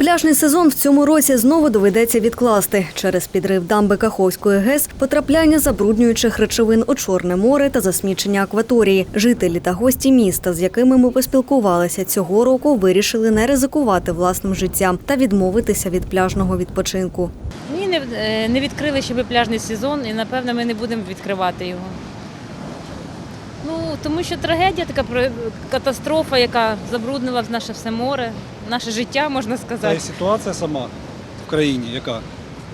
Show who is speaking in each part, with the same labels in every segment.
Speaker 1: Пляжний сезон в цьому році знову доведеться відкласти через підрив дамби Каховської ГЕС, потрапляння забруднюючих речовин у Чорне море та засмічення акваторії. Жителі та гості міста, з якими ми поспілкувалися цього року, вирішили не ризикувати власним життям та відмовитися від пляжного відпочинку.
Speaker 2: Ні, не, е, відкрили ще пляжний сезон і напевно ми не будемо відкривати його. Ну, тому що трагедія, така про- катастрофа, яка забруднила наше все море, наше життя, можна сказати.
Speaker 3: й ситуація сама в країні, яка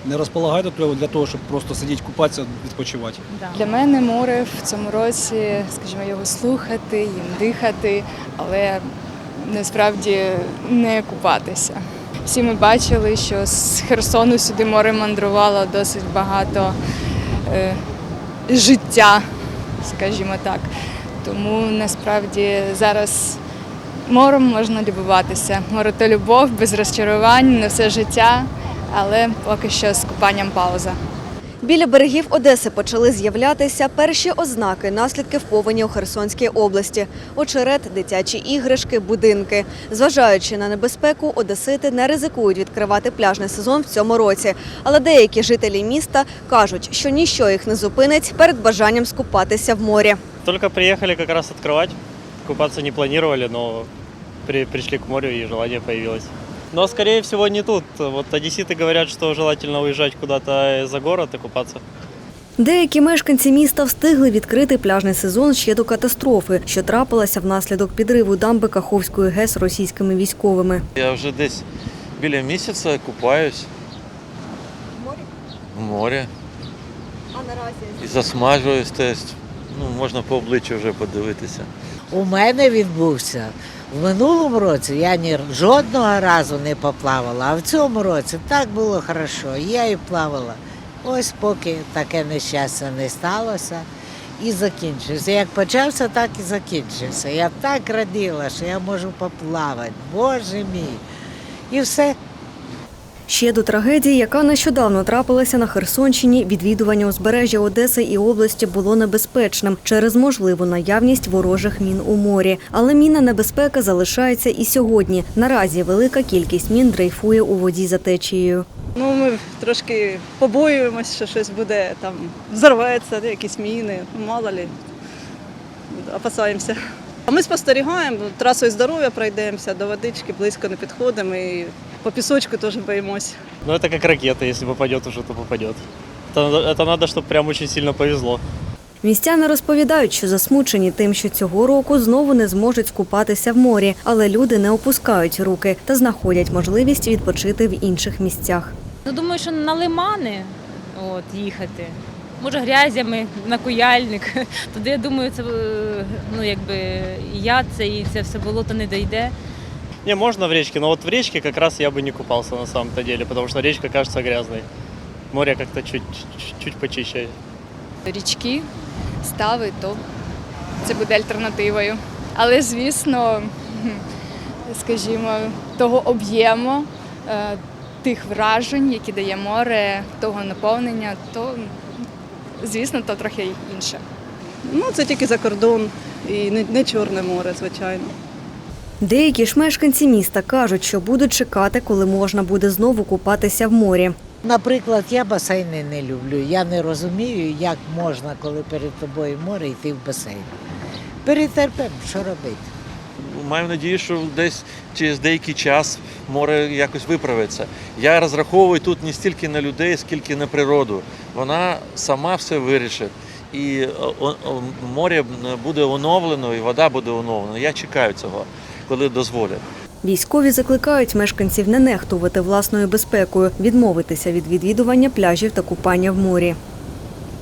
Speaker 3: не розполагає до того для того, щоб просто сидіти, купатися, відпочивати.
Speaker 2: Да.
Speaker 4: Для мене море в цьому році, скажімо, його слухати, їм дихати, але насправді не купатися. Всі ми бачили, що з Херсону сюди море мандрувало досить багато е, життя, скажімо так. Тому насправді зараз морем можна любуватися. Море то любов, без розчарувань, на все життя, але поки що з купанням пауза.
Speaker 1: Біля берегів Одеси почали з'являтися перші ознаки наслідків повені у Херсонській області: очерет, дитячі іграшки, будинки. Зважаючи на небезпеку, одесити не ризикують відкривати пляжний сезон в цьому році. Але деякі жителі міста кажуть, що ніщо їх не зупинить перед бажанням скупатися в морі.
Speaker 5: Только приехали как раз открывать. Купаться не планировали, но при- пришли к морю и желание появилось. Но, скорее всего, не тут. Вот одесситы говорят, что желательно уезжать куда-то за город и купаться.
Speaker 1: Деякі мешканці міста встигли відкрити пляжний сезон ще до катастрофи, що трапилася внаслідок підриву дамби Каховської ГЕС російськими військовими.
Speaker 6: Я вже десь біля місяця купаюсь в морі
Speaker 1: А наразі
Speaker 6: і засмажуюсь теж. Ну, можна по обличчю вже подивитися.
Speaker 7: У мене відбувся. В минулому році я ні жодного разу не поплавала, а в цьому році так було хорошо. Я і плавала. Ось поки таке нещастя не сталося і закінчився. Як почався, так і закінчився. Я так раділа, що я можу поплавати. Боже мій. І все.
Speaker 1: Ще до трагедії, яка нещодавно трапилася на Херсонщині, відвідування узбережжя Одеси і області було небезпечним через можливу наявність ворожих мін у морі. Але мінна небезпека залишається і сьогодні. Наразі велика кількість мін дрейфує у воді за течією.
Speaker 8: Ну, ми трошки побоюємось, що щось буде там взорветься, якісь міни, мало лі. Опасаємося. А ми спостерігаємо, трасою здоров'я пройдемося, до водички близько не підходимо і по пісочку теж боїмось.
Speaker 5: Но это как ракета, если попадет уже, то попадет. Это, это надо, чтобы прям очень сильно повезло.
Speaker 1: Містяни розповідають, що засмучені тим, що цього року знову не зможуть скупатися в морі, але люди не опускають руки та знаходять можливість відпочити в інших місцях.
Speaker 2: Ну, думаю, що на лимани от, їхати. Може, грязями на куяльник. Туди, я думаю, це е, ну, якби і я це і це все болото не дойде.
Speaker 5: Не, можно в речке, но вот в речке как раз я бы не купался на самом-то деле, потому что речка кажется грязной. Море как-то чуть, чуть, чуть почище.
Speaker 4: річки, стави, то це буде альтернативою. Але, звісно, скажімо, того об'єму, е, тих вражень, які дає море, того наповнення, то, звісно, то трохи інше.
Speaker 8: Ну, це тільки за кордон і не, не Чорне море, звичайно.
Speaker 1: Деякі ж мешканці міста кажуть, що будуть чекати, коли можна буде знову купатися в морі.
Speaker 7: Наприклад, я басейни не люблю. Я не розумію, як можна, коли перед тобою море, йти в басейн. Перетерпимо, що робити.
Speaker 6: Маю надію, що десь через деякий час море якось виправиться. Я розраховую тут не стільки на людей, скільки на природу. Вона сама все вирішить. І море буде оновлено, і вода буде оновлена. Я чекаю цього, коли дозволять.
Speaker 1: Військові закликають мешканців не нехтувати власною безпекою, відмовитися від відвідування пляжів та купання в морі.